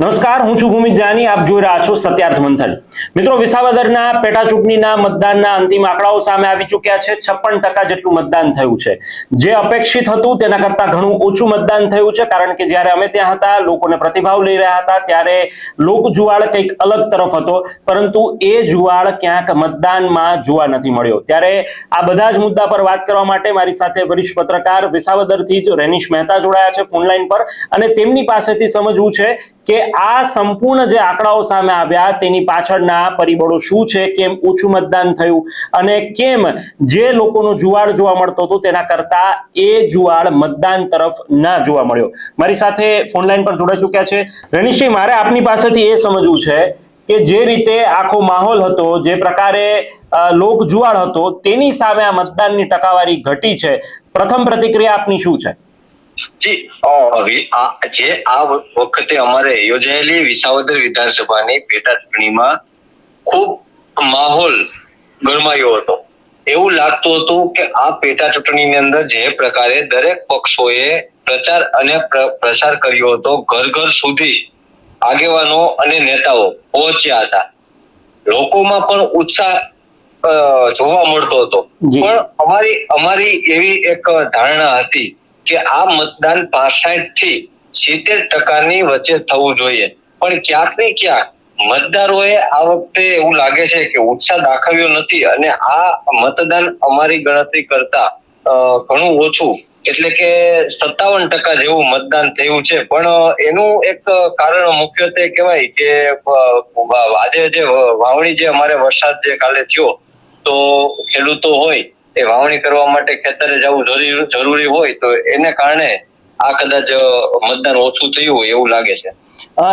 નમસ્કાર, હું છું ભૂમિત જાની, આપ જોઈ રહ્યા છો સત્યાર્થ મંથન. મિત્રો, વિસાવદરના પેટા ચૂંટણીના મતદાનના અંતિમ આંકડાઓ સામે આવી ચૂક્યા છે. છપ્પન ટકા જેટલું મતદાન થયું છે. જે અપેક્ષિત હતું, તેના કરતા ઘણું ઓછું મતદાન થયું છે, કારણ કે જ્યારે અમે ત્યાં હતા, લોકોને પ્રતિભાવ લઈ રહ્યા હતા, ત્યારે લોક જુવાળ કંઈક અલગ તરફ હતો, પરંતુ એ જુવાળ ક્યાંક મતદાનમાં જોવા નથી મળ્યો. ત્યારે આ બધા જ મુદ્દા પર વાત કરવા માટે મારી સાથે વરિષ્ઠ પત્રકાર વિસાવદરથી જ રેનિશ મહેતા જોડાયા છે ફોનલાઈન પર અને તેમની પાસેથી સમજવું છે કે આ સંપૂર્ણ જે આંકડાઓ સામે આવ્યા, તેની પાછળના પરિબળો શું છે, કેમ ઓછું મતદાન થયું અને કેમ જે લોકોનો જુવાળ જોવા મળતો હતો, તેના કરતા એ જુવાળ મતદાન તરફ ના જોવા મળ્યો. મારી સાથે ફોનલાઈન પર જોડાઈ ચૂક્યા છે. રણીશભાઈ મારે આપની પાસેથી એ સમજવું છે કે જે રીતે આખો માહોલ હતો, જે પ્રકારે લોક જુવાળ હતો, તેની સામે આ મતદાનની ટકાવારી ઘટી છે. પ્રથમ પ્રતિક્રિયા આપની શું છે? જી. જે આ વખતે અમારે યોજાયેલી વિસાવદર વિધાનસભાની પેટા ચૂંટણીમાં ખૂબ માહોલ ગરમાયો હતો. એવું લાગતું હતું કે આ પેટા ચૂંટણીની અંદર જે પ્રકારે દરેક પક્ષોએ પ્રચાર અને પ્રસાર કર્યો હતો ઘર ઘર સુધી આગેવાનો અને નેતાઓ પહોંચ્યા હતા. લોકોમાં પણ ઉત્સાહ જોવા મળતો હતો. પણ અમારી અમારી એવી એક ધારણા હતી કે આ મતદાન પાસઠથી સિત્તેર ટકાની વચ્ચે થવું જોઈએ. પણ ક્યાંક ને ક્યાંક મતદારોએ આ વખતે એવું લાગે છે કે ઉત્સાહ દાખવ્યો નથી અને આ મતદાન અમારી ગણતરી કરતા ઘણું ઓછું. એટલે કે સત્તાવન ટકા જેવું મતદાન થયું છે. પણ એનું એક કારણ મુખ્યત્વે કહેવાય કે આજે જે વાવણી જે અમારે વરસાદ જે કાલે થયો, તો ખેડૂતો હોય એ વાવણી કરવા માટે ખેતરે જવું જરૂરી જરૂરી હોય તો એને કારણે આ કદાચ મતદાન ઓછું થયું હોય એવું લાગે છે.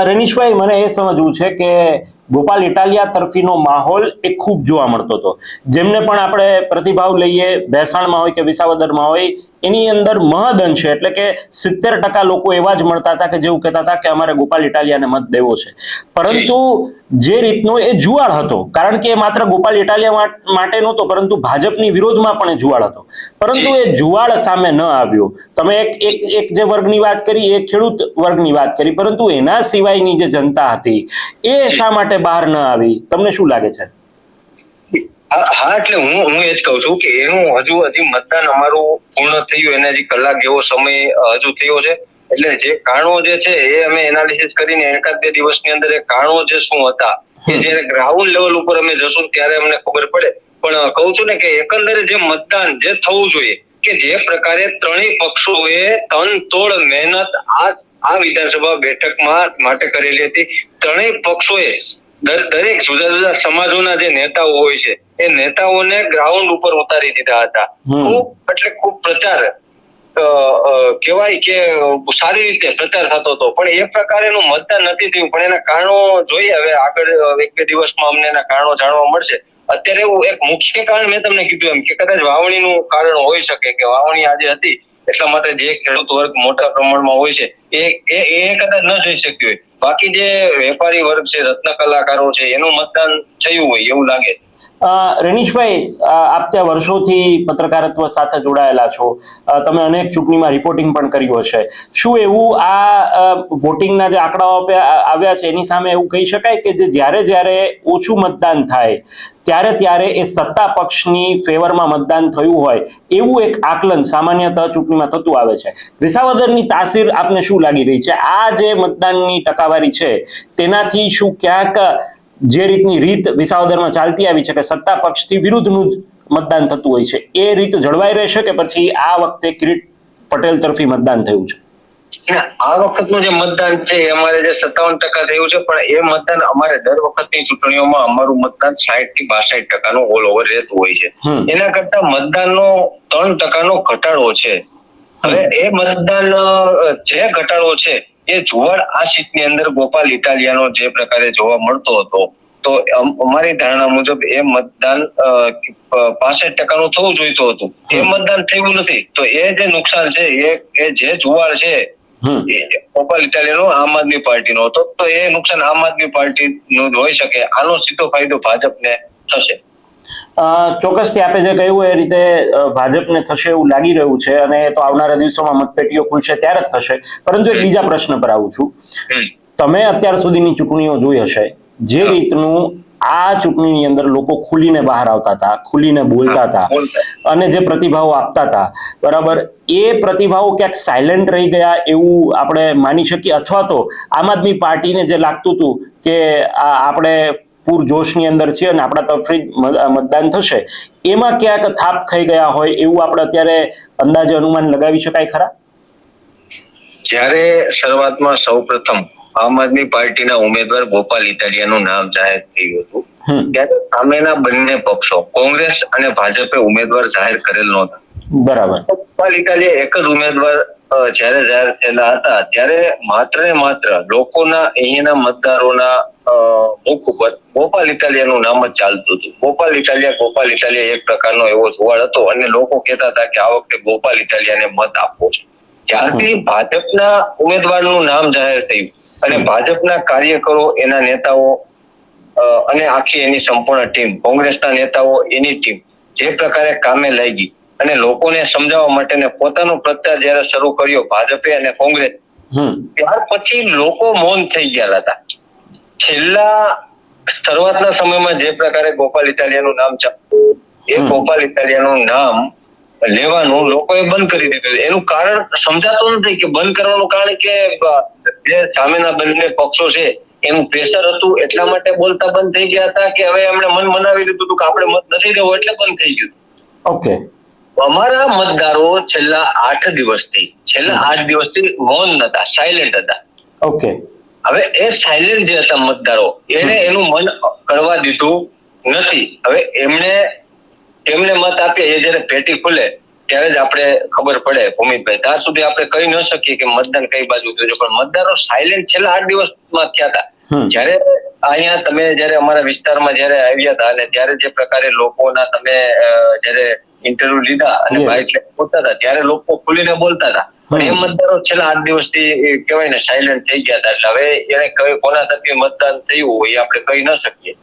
રનીશભાઈ મને એ સમજવું છે કે ગોપાલ ઇટાલિયા તરફીનો માહોલ એ ખૂબ જોવા મળતો હતો. જેમને પણ આપણે પ્રતિભાવ લઈએ, ભેસાણમાં હોય કે વિસાવદરમાં હોય, એની અંદર મહદઅંશે એટલે કે સિત્તેર ટકા લોકો એવા જ મળતા હતા કે જેવું કહેતા હતા કે અમારે ગોપાલ ઇટાલિયાને મત દેવો છે. પરંતુ જે રીતનો એ જુવાળ હતો, કારણ કે એ માત્ર ગોપાલ ઇટાલિયા માટે નહોતો, પરંતુ ભાજપની વિરોધમાં પણ એ જુવાળ હતો. પરંતુ એ જુવાળ સામે ન આવ્યો. તમે એક એક એક જે વર્ગની વાત કરી, એ ખેડૂત વર્ગની વાત કરી, પરંતુ એના સિવાયની જે જનતા હતી, એ શા માટે બહાર ન આવી. તમને શું લાગે છે? હા એટલે હું હું એ જ કહું છું કે એનું હજુ હજી મતદાન અમારું પૂર્ણ થયું એને હજી કલાક જેવો સમય હજુ થયો છે. એટલે જે કારણો જે છે એ અમે એનાલિસિસ કરીને એકાદ બે દિવસની અંદર એ કારણો જે શું હતા કે જયારે ગ્રાઉન્ડ લેવલ ઉપર અમે જશું ત્યારે અમને ખબર પડે. પણ કહું છું ને કે એકંદરે જે મતદાન જે થવું જોઈએ કે જે પ્રકારે ત્રણેય પક્ષોએ તન તોડ મહેનત આ આ વિધાનસભા બેઠકમાં માટે કરેલી હતી. ત્રણેય પક્ષોએ દરેક જુદા જુદા સમાજોના જે નેતાઓ હોય છે એ નેતાઓને ગ્રાઉન્ડ ઉપર ઉતારી દીધા હતા. ખૂબ એટલે ખૂબ પ્રચાર કહેવાય કે સારી રીતે પ્રચાર થતો હતો. પણ એ પ્રકારેનું મતદાન નથી થયું. પણ એના કારણો જોઈએ. હવે આગળ એક બે દિવસમાં અમને એના કારણો જાણવા મળશે. અત્યારે એવું એક મુખ્ય કારણ મેં તમને કીધું એમ કે કદાચ વાવણીનું કારણ હોઈ શકે કે વાવણી આજે હતી. એટલા માટે જે ખેડૂત વર્ગ મોટા પ્રમાણમાં હોય છે એ એ કદાચ ન જોઈ શક્યો હોય. બાકી જે વેપારી વર્ગ છે, રત્ન કલાકારો છે, એનું મતદાન થયું હોય, એવું લાગે. રનીશભાઈ આપ ત્યાં વર્ષોથી પત્રકારત્વ સાથે જોડાયેલા છો. તમે અનેક ચૂંટણીમાં રિપોર્ટિંગ પણ કર્યું હશે. શું એવું આ વોટિંગના જે આંકડાઓ આવ્યા છે, એની સામે એવું કહી શકાય કે જે જ્યારે જ્યારે ઓછું મતદાન થાય ત્યારે ત્યારે એ સત્તા પક્ષની ફેવરમાં મતદાન થયું હોય, એવું એક આકલન સામાન્યતઃ ચૂંટણીમાં થતું આવે છે. વિસાવદરની તાસીર આપને શું લાગી રહી છે? આ જે મતદાનની ટકાવારી છે, તેનાથી શું ક્યાંક જે રીતની રીત વિસાવદરમાં ચાલતી આવી છે કે સત્તા પક્ષથી વિરુદ્ધનું જ મતદાન થતું હોય છે, એ રીત જળવાઈ રહેશે કે પછી આ વખતે કિરીટ પટેલ તરફી મતદાન થયું છે? આ વખતનું જે મતદાન છે અમારે જે સત્તાવન ટકા થયું છે પણ એ મતદાન અમારે દર વખતની ચૂંટણીઓમાં અમારું મતદાન સાહીઠથી બાસઠ ટકાનું ઓલ ઓવર રહેતું હોય છે. એના કરતા મતદાનનો ત્રણ ટકાનો ઘટાડો છે. હવે એ મતદાન જે ઘટાડો છે એ જુવાળ આ સીટની અંદર ગોપાલ ઇટાલિયાનો જે પ્રકારે જોવા મળતો હતો તો અમારી ધારણા મુજબ એ મતદાન પાસઠ ટકાનું થવું જોઈતું હતું. એ મતદાન થયું નથી. તો એ જે નુકસાન છે એ જે જુવાળ છે હમ. એ આમ આદમી પાર્ટીનો હતો. તો એ નુકસાન આમ આદમી પાર્ટીનું હોઈ શકે. આનો સીધો ફાયદો ભાજપને થશે. ચોક્કસથી આપે જે કહ્યું એ રીતે ભાજપને થશે એવું લાગી રહ્યું છે અને એ તો આવનારા દિવસોમાં મતપેટીઓ ખુલશે ત્યારે જ થશે. પરંતુ એક બીજા પ્રશ્ન પર આવું છું. તમે અત્યાર સુધીની ચૂંટણીઓ જોઈ હશે. જે રીતનું આ ચૂંટણીની અંદર લોકો ખુલીને બહાર આવતા હતા ખુલીને બોલતા હતા અને જે પ્રતિભાવો આપતા હતા બરાબર? એ પ્રતિભાવો ક્યાંક સાયલેન્ટ રહી ગયા એવું આપણે માની શકીએ અથવા તો આમ આદમી પાર્ટીને જે લાગતું હતું કે આ આપણે પૂર જોશની અંદર છીએ અને આપણા તરફથી મતદાન થશે એમાં ક્યાંક થાપ ખાઈ ગયા હોય એવું આપણે અત્યારે અંદાજે અનુમાન લગાવી શકાય ખરા? જ્યારે શરૂઆતમાં સૌપ્રથમ આમ આદમી પાર્ટીના ઉમેદવાર ગોપાલ ઇટાલિયાનું નામ જાહેર થયું હતું. ત્યારે સામેના બંને પક્ષો કોંગ્રેસ અને ભાજપે ઉમેદવાર જાહેર કરેલ નહોતા. બરાબર. ગોપાલ ઇટાલિયા એક જ ઉમેદવાર જ્યારે જાહેર થયેલા હતા ત્યારે માત્ર ને માત્ર લોકોના અહીંના મતદારોના મુખ ઉપર ગોપાલ ઇટાલિયાનું નામ જ ચાલતું હતું. ગોપાલ ઇટાલિયા ગોપાલ ઇટાલિયા એક પ્રકારનો એવો જુવાળ હતો અને લોકો કહેતા હતા કે આ વખતે ગોપાલ ઇટાલિયાને મત આપવો છે. જ્યારથી ભાજપના ઉમેદવારનું નામ જાહેર થયું અને ભાજપના કાર્યકરો એના નેતાઓ અને આખી એની સંપૂર્ણ ટીમ કોંગ્રેસના નેતાઓ એની ટીમ જે પ્રકારે કામે લાગી. અને લોકોને સમજાવવા માટે પોતાનો પ્રચાર જ્યારે શરૂ કર્યો ભાજપે અને કોંગ્રેસ ત્યાર પછી લોકો મૌન થઈ ગયા હતા. છેલ્લા શરૂઆતના સમયમાં જે પ્રકારે ગોપાલ ઇટાલિયાનું નામ ચાલતું એ. ગોપાલ ઇટાલિયાનું નામ લેવાનું લોકોએ બંધ કરી દીધું. એનું કારણ સમજાતું નથી કે બંધ કરવાનું કારણ કે જે સામેના બંને પક્ષો છે એનું પ્રેશર હતું એટલા માટે બોલતા બંધ થઈ ગયા હતા કે હવે એમણે મન મનાવી લીધું હતું કે આપણે મત નથી દેવો એટલે બંધ થઈ ગયું. ઓકે. અમારા મતદારો છેલ્લા આઠ દિવસથી છેલ્લા આઠ દિવસથી મૌન હતા સાયલેન્ટ હતા. ઓકે. હવે એ સાયલેન્ટ જે હતા મતદારો એને એનું મન કરવા દીધું નથી. હવે એમણે એમને મત આપીએ એ જયારે પેટી ખુલે ત્યારે જ આપણે ખબર પડે ભૂમિતભાઈ. ત્યાં સુધી આપણે કહી ન શકીએ કે મતદાન કઈ બાજુ થયું છે પણ મતદારો સાયલેન્ટ છેલ્લા આઠ દિવસમાં થયા હતા. જયારે અહીંયા તમે જયારે અમારા વિસ્તારમાં જયારે આવ્યા હતા અને ત્યારે જે પ્રકારે લોકોના તમે જયારે ઇન્ટરવ્યુ લીધા અને. બાઇક બોલતા હતા ત્યારે લોકો ખુલીને બોલતા હતા. પણ એ મતદારો છેલ્લા આઠ દિવસથી કહેવાય ને સાયલેન્ટ થઈ ગયા હતા. એટલે હવે એને કોના તરફી મતદાન થયું હોય એ આપણે કહી ન શકીએ.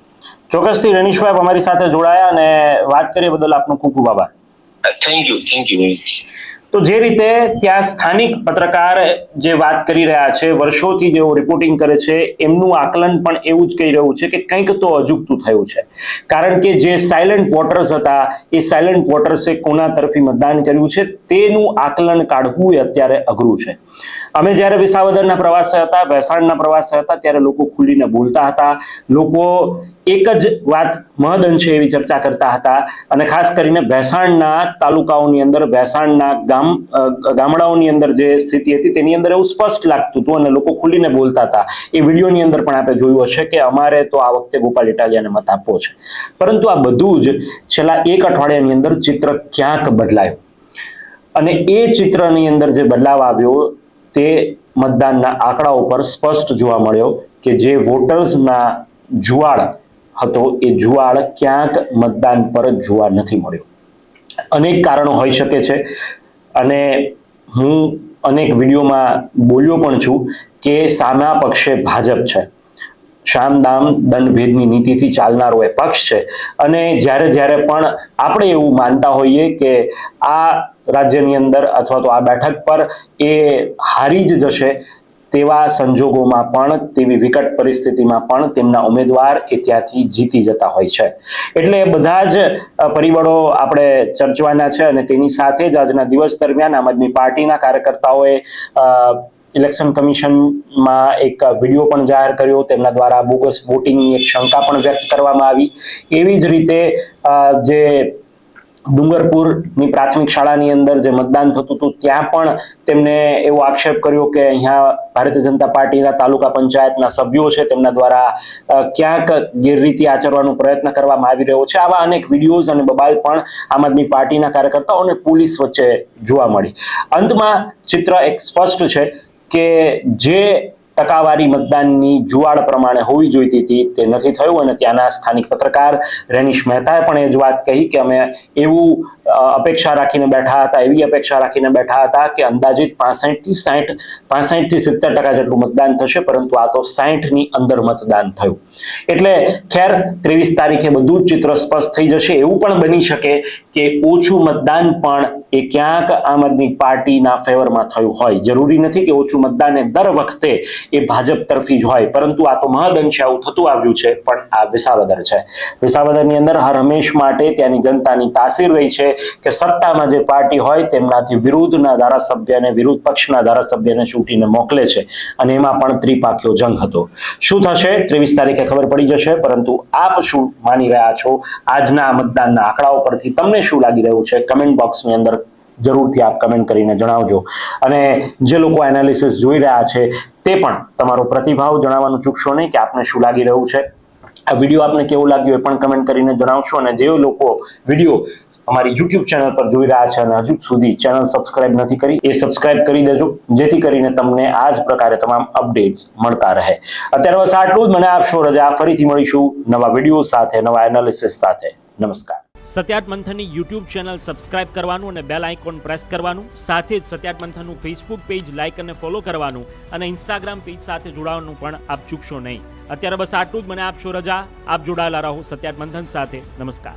ચોક્કસથી રનીશભાઈ અમારી સાથે જોડાયા અને વાત કરી બદલ આપનો ખૂબ ખૂબ આભાર. થેન્ક યુ થેન્ક યુ તો જે રીતે ત્યાં સ્થાનિક પત્રકાર જે વાત કરી રહ્યા છે વર્ષોથી જેઓ રિપોર્ટિંગ કરે છે એમનું આકલન પણ એવું જ કહી રહ્યું છે કે કંઈક તો અજુગતું થયું છે. કારણ કે જે સાયલન્ટ વોટર્સ હતા એ સાયલન્ટ વોટર્સે કોના તરફી મતદાન કર્યું છે તેનું આકલન કાઢવું એ અત્યારે અઘરું છે. અમે જ્યારે વિસાવદરના પ્રવાસે હતા ભેસાણના પ્રવાસે હતા ત્યારે લોકો ખુલીને બોલતા હતા. લોકો એક જ વાત મહદઅંશે એવી ચર્ચા કરતા હતા અને ખાસ કરીને ભેસાણના તાલુકાઓની અંદર, ભેસાણના ગામ ગામડાઓની અંદર જે સ્થિતિ હતી તેની અંદર એવું સ્પષ્ટ લાગતું હતું અને લોકો ખુલીને બોલતા હતા. એ વિડીયોની અંદર પણ આપણે જોયું હશે કે અમારે તો આ વખતે ગોપાલ ઇટાલિયાને મત આપવો છે. પરંતુ આ બધું જ છેલ્લા એક અઠવાડિયાની અંદર ચિત્ર ક્યાંક બદલાયું. અને એ ચિત્રની અંદર જે બદલાવ આવ્યો તે મતદાનના આંકડાઓ પર સ્પષ્ટ જોવા મળ્યો કે જે વોટર્સના જુવાળ હતો, એ જુવાળ ક્યાંક મતદાન પર જ જોવા નથી મળ્યો. અનેક કારણો હોઈ શકે છે અને હું અનેક વિડીયોમાં બોલ્યો પણ છું કે સામા પક્ષે ભાજપ છે. શામદામ દંડભેદની દંડ ભેદની નીતિથી ચાલનારો એ પક્ષ છે. અને જ્યારે જ્યારે પણ આપણે એવું માનતા હોઈએ કે આ રાજ્યની અંદર અથવા તો આ બેઠક પર એ હારી જ જશે તેવા સંજોગોમાં પણ, તેવી વિકટ પરિસ્થિતિમાં પણ તેમના ઉમેદવાર એ ત્યાંથી જીતી જતા હોય છે. એટલે એ બધા જ પરિબળો આપણે ચર્ચવાના છે અને તેની સાથે જ આજના દિવસ દરમિયાન આમ આદમી પાર્ટીના કાર્યકર્તાઓએ ઇલેક્શન કમિશનમાં એક વીડિયો પણ જાહેર કર્યો. તેમના દ્વારા બોગસ વોટિંગની એક શંકા પણ વ્યક્ત કરવામાં આવી. એવી જ રીતે જે ડુંગરપુરની પ્રાથમિક શાળાની અંદર જે મતદાન થતું હતું, ત્યાં પણ તેમને એવો આક્ષેપ કર્યો કે અહીંયા ભારતીય જનતા પાર્ટીના તાલુકા પંચાયતના સભ્યો છે, તેમના દ્વારા ક્યાંક ગેરરીતિ આચરવાનો પ્રયત્ન કરવામાં આવી રહ્યો છે. આવા અનેક વિડીયોઝ અને બબાલ પણ આમ આદમી પાર્ટીના કાર્યકર્તાઓ અને પોલીસ વચ્ચે જોવા મળી. અંતમાં ચિત્ર એક સ્પષ્ટ છે કે જે ટકાવારી મતદાનની જુવાળ પ્રમાણે હોવી જોઈતી હતી, તે નથી થયું અને ત્યાંના સ્થાનિક પત્રકાર રેનિશ મહેતાએ પણ એ જ વાત કહી કે અમે એવું અપેક્ષા રાખીને બેઠા હતા, એવી અપેક્ષા રાખીને બેઠા હતા કે અંદાજિત પાસઠથી સાઠ પાસઠથી સિત્તેર ટકા જેટલું મતદાન થશે, પરંતુ આ તો સાઠની અંદર મતદાન થયું. એટલે ખેર, ત્રેવીસ તારીખે બધું જ ચિત્ર સ્પષ્ટ થઈ જશે. એવું પણ બની શકે કે ઓછું મતદાન પણ એ ક્યાંક આમ આદમી પાર્ટીના ફેવરમાં થયું હોય. જરૂરી નથી કે ઓછું મતદાન એ દર વખતે એ ભાજપ તરફી જ હોય, પરંતુ આ તો મહદઅંશે આવું થતું આવ્યું છે, પણ આ વિસાવદર છે. વિસાવદરની અંદર હર હંમેશ માટે ત્યાંની જનતાની તાસીર રહી છે કે સત્તામાં જે પાર્ટી હોય તેમનાથી વિરુદ્ધના ધારાસભ્યને વિરુદ્ધ પક્ષના ધારાસભ્યને ચૂંટીને મોકલે છે અને એમાં પણ ત્રિપાખ્યો જંગ હતો. શું થશે? ત્રેવીસ તારીખે ખબર પડી જશે, પરંતુ આપ શું માની રહ્યા છો? આજના મતદાનના આંકડાઓ પરથી તમને શું લાગી રહ્યું છે? કમેન્ટ બોક્સની અંદર જરૂરથી આપ કમેન્ટ કરીને જણાવજો. અને જે લોકો એનાલિસિસ જોઈ રહ્યા છે તે પણ તમારો પ્રતિભાવ જણાવવાનું ચૂકશો નહીં કે આપને શું લાગી રહ્યું છે. આ વીડિયો આપને કેવો લાગ્યો એ પણ કમેન્ટ કરીને જણાવશો અને જે લોકો વીડિયો અમારી યુટ્યુબ ચેનલ પર જોઈ રહ્યા છે અને હજુ સુધી ચેનલ સબસ્ક્રાઇબ નથી કરી એ સબસ્ક્રાઇબ કરી દેજો, જેથી કરીને તમને આ જ પ્રકારે તમામ અપડેટ્સ મળતા રહે. અત્યારે બસ આટલું જ. મને આપશો રજા ફરીથી મળીશું નવા વીડિયો સાથે, નવા એનાલિસિસ સાથે. નમસ્કાર. સત્યાત મંથનની યુટ્યુબ ચેનલ સબસ્ક્રાઇબ કરવાનું અને બેલ આઇકોન પ્રેસ કરવાનું, સાથે જ સત્યાત મંથનનું ફેસબુક પેજ લાઇક અને ફોલો કરવાનું અને ઇન્સ્ટાગ્રામ પેજ સાથે જોડાવાનું પણ આપ ચૂકશો નહીં. અત્યારે બસ આટલું જ. મને આપશો રજા, આપ જોડાયેલા રહો સત્યાત મંથન સાથે. નમસ્કાર.